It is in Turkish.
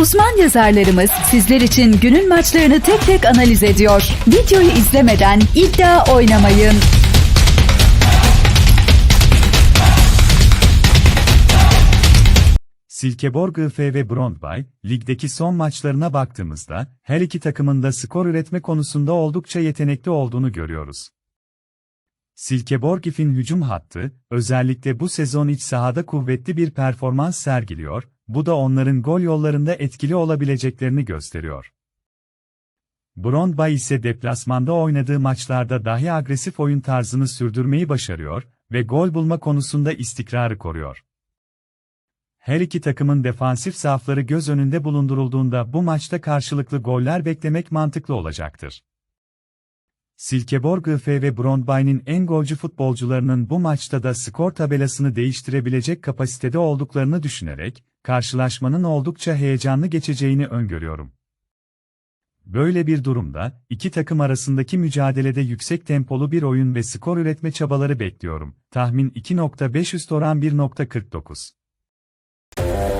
Uzman yazarlarımız sizler için günün maçlarını tek tek analiz ediyor. Videoyu izlemeden iddia oynamayın. Silkeborg IF ve Brondby, ligdeki son maçlarına baktığımızda, her iki takımın da skor üretme konusunda oldukça yetenekli olduğunu görüyoruz. Silkeborg IF'in hücum hattı, özellikle bu sezon iç sahada kuvvetli bir performans sergiliyor, bu da onların gol yollarında etkili olabileceklerini gösteriyor. Brondby ise deplasmanda oynadığı maçlarda dahi agresif oyun tarzını sürdürmeyi başarıyor ve gol bulma konusunda istikrarı koruyor. Her iki takımın defansif zaafları göz önünde bulundurulduğunda bu maçta karşılıklı goller beklemek mantıklı olacaktır. Silkeborg IF ve Brondby'nin en golcü futbolcularının bu maçta da skor tabelasını değiştirebilecek kapasitede olduklarını düşünerek, karşılaşmanın oldukça heyecanlı geçeceğini öngörüyorum. Böyle bir durumda, iki takım arasındaki mücadelede yüksek tempolu bir oyun ve skor üretme çabaları bekliyorum. Tahmin 2.5 üst oran 1.49.